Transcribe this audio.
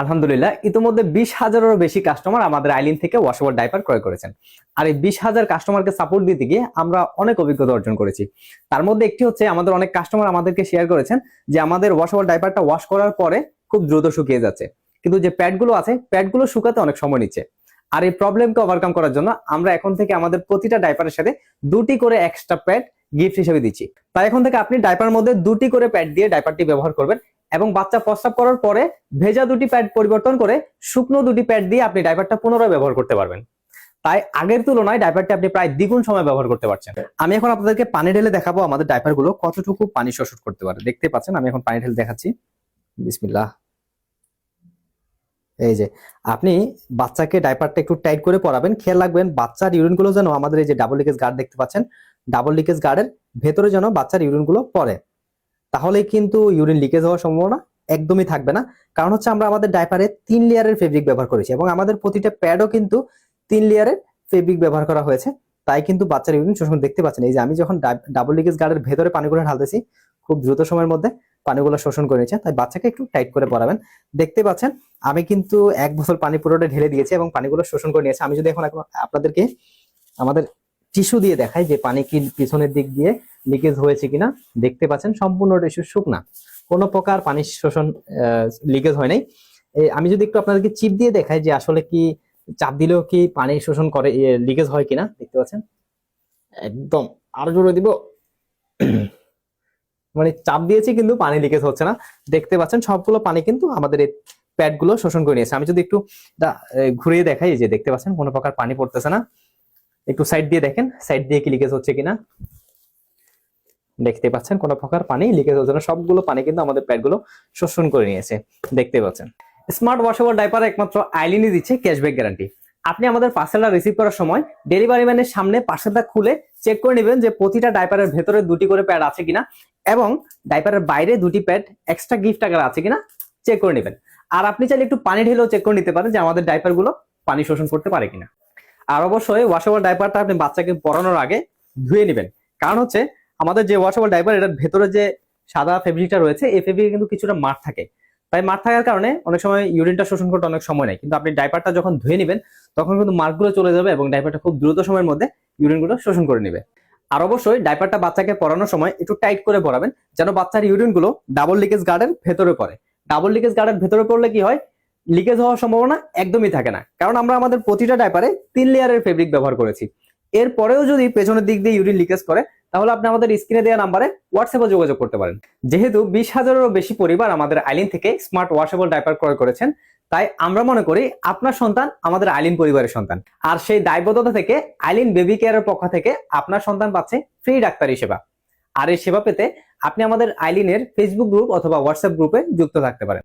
আলহামদুলিল্লাহ, ইতিমধ্যে বিশ হাজারেরও বেশি কাস্টমার আমাদের আইলিন থেকে ওয়াশেবল ডাইপার ক্রয় করেছেন। আর এই বিশ হাজার কাস্টমারকে সাপোর্ট দিতে গিয়ে আমরা অনেক অভিজ্ঞতা অর্জন করেছি। তার মধ্যে একটি হচ্ছে, আমাদের অনেক কাস্টমার আমাদেরকে শেয়ার করেছেন যে আমাদের ওয়াশেবল ডাইপারটা ওয়াশ করার পরে খুব দ্রুত শুকিয়ে যাচ্ছে। কিন্তু যে প্যাডগুলো আছে প্যাডগুলো শুকাতে অনেক সময় নিচ্ছে। আর এই প্রবলেমকে ওভারকাম করার জন্য আমরা এখন থেকে আমাদের প্রতিটা ডাইপারের সাথে দুটি করে এক্সট্রা প্যাড গিফট হিসেবে দিচ্ছি। তাই এখন থেকে আপনি ডাইপার মধ্যে দুটি করে প্যাড দিয়ে ডাইপারটি ব্যবহার করবেন। এবং বাচ্চা প্রস্রাব করার পরে ভেজা দুটি প্যাড পরিবর্তন করে শুকনো দুটি প্যাড দিয়ে আপনি ডাইপারটা পুনরায় ব্যবহার করতে পারবেন। তাই আগের তুলনায় ডাইপারটি আপনি প্রায় দ্বিগুণ সময় ব্যবহার করতে পারছেন। আমি এখন আপনাদেরকে পানি ঢেলে দেখাবো আমাদের ডাইপারগুলো কতটুকু পানি শোষণ করতে পারে। দেখতে পাচ্ছেন, আমি এখন পানি ঢেলে দেখাচ্ছি। বিসমিল্লাহ। এই যে, আপনি বাচ্চাকে ডাইপারটা একটু টাইট করে পরাবেন। খেয়াল রাখবেন, বাচ্চার ইউরিনগুলো যেন আমাদের এই যে ডাবল লিকেজ গার্ড দেখতে পাচ্ছেন ডাবল লিকেজ গার্ডের ভেতরে যেন বাচ্চার ইউরিনগুলো পড়ে। তাহলে কিন্তু ইউরিন লিকেজ হওয়ার সম্ভাবনা একদমই থাকবে না। কারণ হচ্ছে আমরা আমাদের ডাইপারে তিন লেয়ারের ফেব্রিক ব্যবহার করেছি এবং আমাদের প্রতিটা প্যাডও কিন্তু তিন লেয়ারের ফেব্রিক ব্যবহার করা হয়েছে। তাই কিন্তু বাচ্চার ইউরিন শোষণ দেখতে পাচ্ছেন এই যে আমি যখন ডাবল লিকেজ গার্ডের ভেতরে পানিগুলো ঢালতেছি, খুব দ্রুত সময়ের মধ্যে পানিগুলো শোষণ করে নিচ্ছে। তাই বাচ্চাকে একটু টাইট করে পড়াবেন দেখতে পাচ্ছেন, আমি কিন্তু এক বছর পানি পুরোটা ঢেলে দিয়েছি এবং পানিগুলো শোষণ করে নিয়েছে। আমি যদি এখন এখন আপনাদেরকে আমাদের টিস্যু দিয়ে দেখাই যে পানি কি পিছনের দিক দিয়ে লিকেজ হয়েছে কিনা, দেখতে পাচ্ছেন সম্পূর্ণ টিস্যু শুকনা। কোনো প্রকার পানি শোষণ লিকেজ হয় নাই। আমি যদি একটু আপনাদেরকে চিপ দিয়ে দেখাই যে আসলে কি চাপ দিলেও কি পানি শোষণ করে লিকেজ হয় কিনা, দেখতে পাচ্ছেন? একদম। আরও জোরে দিব। মানে চাপ দিয়েছি কিন্তু পানি লিকেজ হচ্ছে না। দেখতে পাচ্ছেন সবগুলো পানি কিন্তু আমাদের প্যাডগুলো শোষণ করে নিয়েছে। আমি যদি একটু ঘুরিয়ে দেখাই যে দেখতে পাচ্ছেন কোনো প্রকার পানি পড়তেছে না। একটু সাইড দিয়ে দেখেন সাইড দিয়ে কি লিকেজ হচ্ছে কিনা। দেখতে পাচ্ছেন, কোনো প্রকার পানি লিকেজ হচ্ছে না সবগুলো পানি কিন্তু আমাদের প্যাডগুলো শোষণ করে নিয়েছে। দেখতে পাচ্ছেন। স্মার্ট ওয়াশেবল ডাইপার একমাত্র আইলিনই দিচ্ছে ক্যাশব্যাক গ্যারান্টি আপনি আমাদের পার্সেলটা রিসিভ করার সময় ডেলিভারি ম্যানের সামনে পার্সেলটা খুলে চেক করে নেবেন যে প্রতিটা ডাইপারের ভেতরে দুটি করে প্যাড আছে কিনা এবং ডাইপারের বাইরে দুটি প্যাড এক্সট্রা গিফট টাকার আছে কিনা চেক করে নেবেন। আর আপনি চাইলে একটু পানি ঢেলেও চেক করে নিতে পারেন যে আমাদের ডাইপারগুলো পানি শোষণ করতে পারে কিনা। আর অবশ্যই ওয়াশেবল ডাইপারটা আপনি বাচ্চাকে পরানোর আগে ধুয়ে নেবেন। কারণ হচ্ছে আমাদের যে ওয়াশেবল ডাইপার এটার ভেতরে যে সাদা ফেব্রিকটা রয়েছে, এই ফেব্রিকে কিন্তু কিছুটা মাঠ থাকে। তাই মার থাকার কারণে অনেক সময় ইউরিনটা শোষণ করতে অনেক সময় নেয়। কিন্তু আপনি ডাইপারটা যখন ধুয়ে নেবেন, তখন কিন্তু মার্কগুলো চলে যাবে এবং ডাইপারটা খুব দ্রুত সময়ের মধ্যে ইউরিনগুলো শোষণ করে নেবে। আর অবশ্যই ডাইপারটা বাচ্চাকে পরানোর সময় একটু টাইট করে পরাবেন, যেন বাচ্চার ইউরিনগুলো ডাবল লিকেজ গার্ডের ভেতরে পড়ে। ডাবল লিকেজ গার্ডের ভেতরে পড়লে কি হয়? লিকেজ হওয়ার সম্ভাবনা একদমই থাকে না। কারণ আমরা আমাদের প্রতিটা ডাইপারে তিন লেয়ারের ফেব্রিক ব্যবহার করেছি। এরপরেও যদি পেছনের দিক দিয়ে ইউরিন লিকেজ করে, তাহলে আপনি আমাদের স্ক্রিনে দেওয়া নাম্বারে হোয়াটসঅ্যাপে যোগাযোগ করতে পারেন। যেহেতু বিশ হাজারেরও বেশি পরিবার আমাদের আইলিন থেকে স্মার্ট ওয়াশেবল ডাইপার ক্রয় করেছেন, তাই আমরা মনে করি আপনার সন্তান আমাদের আইলিন পরিবারের সন্তান। আর সেই দায়বদ্ধতা থেকে আইলিন বেবি কেয়ারের পক্ষ থেকে আপনার সন্তান পাচ্ছে ফ্রি ডাক্তারি সেবা। আর এই সেবা পেতে আপনি আমাদের আইলিনের ফেসবুক গ্রুপ অথবা হোয়াটসঅ্যাপ গ্রুপে যুক্ত থাকতে পারেন।